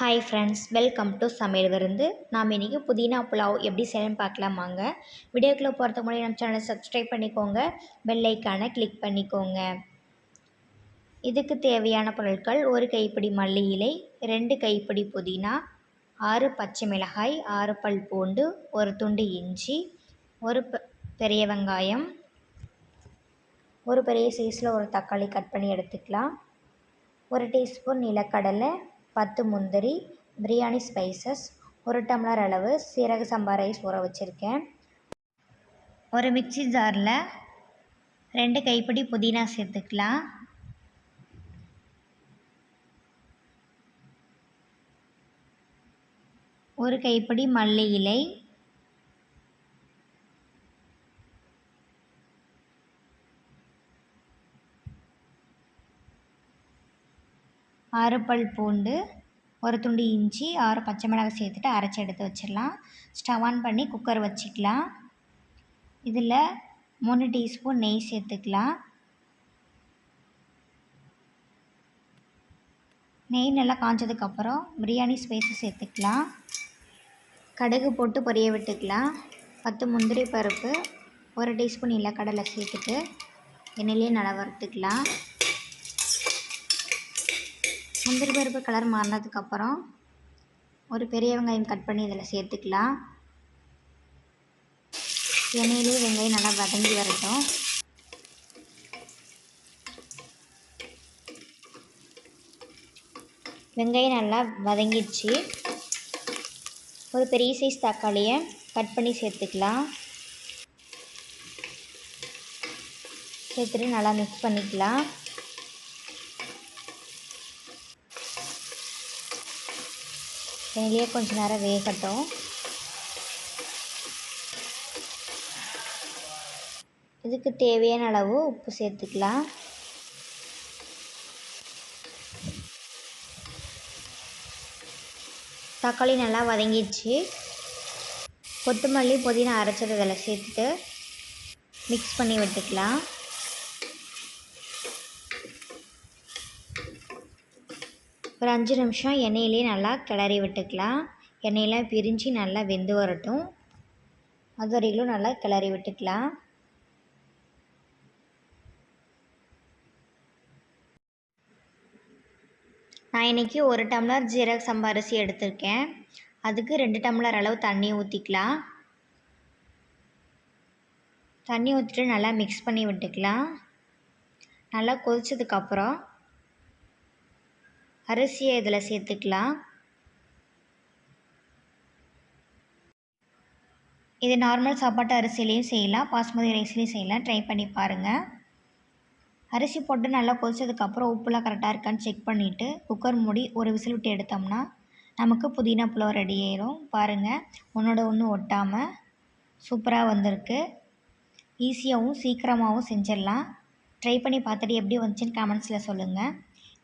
Hi friends welcome to சமையல் விருந்து. நாம் இன்றைக்கி புதினா புலாவ் எப்படி செய்யணும்னு பார்க்கலாமாங்க வீடியோக்குள்ளே போகிறதுக்கு முன்னாடி நம்ம சேனலை சப்ஸ்கிரைப் பண்ணிக்கோங்க. பெல் கிளிக் பண்ணிக்கோங்க. இதுக்கு தேவையான பொருட்கள் ஒரு கைப்பிடி மல்லி இலை ரெண்டு கைப்பிடி புதினா ஆறு பச்சை மிளகாய் ஆறு பல் பூண்டு ஒரு துண்டு இஞ்சி ஒரு பெ- பெரிய வெங்காயம் ஒரு பெரிய சைஸில் ஒரு தக்காளி கட் பண்ணி எடுத்துக்கலாம். ஒரு டீஸ்பூன் நிலக்கடலை பத்து முந்திரி பிரியாணி ஸ்பைசஸ் ஒரு டம்ளர் அளவு சீரக சம்பா ரைஸ் ஊற வச்சுருக்கேன். ஒரு மிக்சி ஜாரில் ரெண்டு கைப்பிடி புதினா சேர்த்துக்கலாம். ஒரு கைப்பிடி மல்லி இலை ஆறு பல் பூண்டு ஒரு துண்டு இஞ்சி ஆறு பச்சை மிளகாய் சேர்த்துட்டு அரைச்சி எடுத்து வச்சிடலாம். ஸ்டவ் ஆன் பண்ணி குக்கர் வச்சுக்கலாம். இதில் மூணு டீஸ்பூன் நெய் சேர்த்துக்கலாம். நெய் நல்லா காஞ்சதுக்கப்புறம் பிரியாணி ஸ்பைஸு சேர்த்துக்கலாம். கடுகு போட்டு பொரிய விட்டுக்கலாம். பத்து முந்திரி பருப்பு ஒரு டீஸ்பூன் நிலக்கடலை சேர்த்துட்டு எண்ணெயிலே நல்லா வறுத்துக்கலாம். முந்திரி பருப்பு கலர் மாறினதுக்கப்புறம் ஒரு பெரிய வெங்காயம் கட் பண்ணி இதில் சேர்த்துக்கலாம். எண்ணெயிலே வெங்காயம் நல்லா வதங்கி வரட்டும். வெங்காயம் நல்லா வதங்கிடுச்சு. ஒரு பெரிய சைஸ் தக்காளியை கட் பண்ணி சேர்த்துக்கலாம். சேர்த்துட்டு நல்லா மிக்ஸ் பண்ணிக்கலாம். எண்ணெயிலே கொஞ்சம் நேரம் வேகட்டும். இதுக்கு தேவையான அளவு உப்பு சேர்த்துக்கலாம். தக்காளி நல்லா வதங்கிடுச்சு. கொத்தமல்லி புதினா அரைச்சது இதில் சேர்த்துட்டு மிக்ஸ் பண்ணி விட்டுக்கலாம். ஒரு அஞ்சு நிமிஷம் எண்ணெயிலே நல்லா கிளறி விட்டுக்கலாம். எண்ணெயெல்லாம் பிரிஞ்சு நல்லா வெந்து வரட்டும். அது வரையிலும் நல்லா கிளறி விட்டுக்கலாம். நான் இன்றைக்கி ஒரு டம்ளர் ஜீரக சம்பா அரிசி எடுத்திருக்கேன். அதுக்கு ரெண்டு டம்ளர் அளவு தண்ணி ஊற்றிக்கலாம் தண்ணி ஊற்றிட்டு நல்லா மிக்ஸ் பண்ணி விட்டுக்கலாம். நல்லா கொதிச்சதுக்கப்புறம் அரிசியை இதில் சேர்த்துக்கலாம். இது நார்மல் சாப்பாட்டு அரிசிலையும் செய்யலாம். பாஸ்மதி ரைஸ்லேயும் செய்யலாம். ட்ரை பண்ணி பாருங்கள் அரிசி போட்டு நல்லா கொதிச்சதுக்கப்புறம் உப்புலாம் கரெக்டாக இருக்கான்னு செக் பண்ணிவிட்டு குக்கர் மூடி ஒரு விசில் விட்டு எடுத்தோம்னா நமக்கு புதினா புலாவ் ரெடி ஆயிரும். பாருங்கள் ஒன்றோட ஒன்று ஒட்டாமல் சூப்பராக வந்திருக்கு. ஈஸியாகவும் சீக்கிரமாகவும் செஞ்சிடலாம். ட்ரை பண்ணி பார்த்துட்டு எப்படி வந்துச்சுன்னு கமெண்ட்ஸில் சொல்லுங்கள்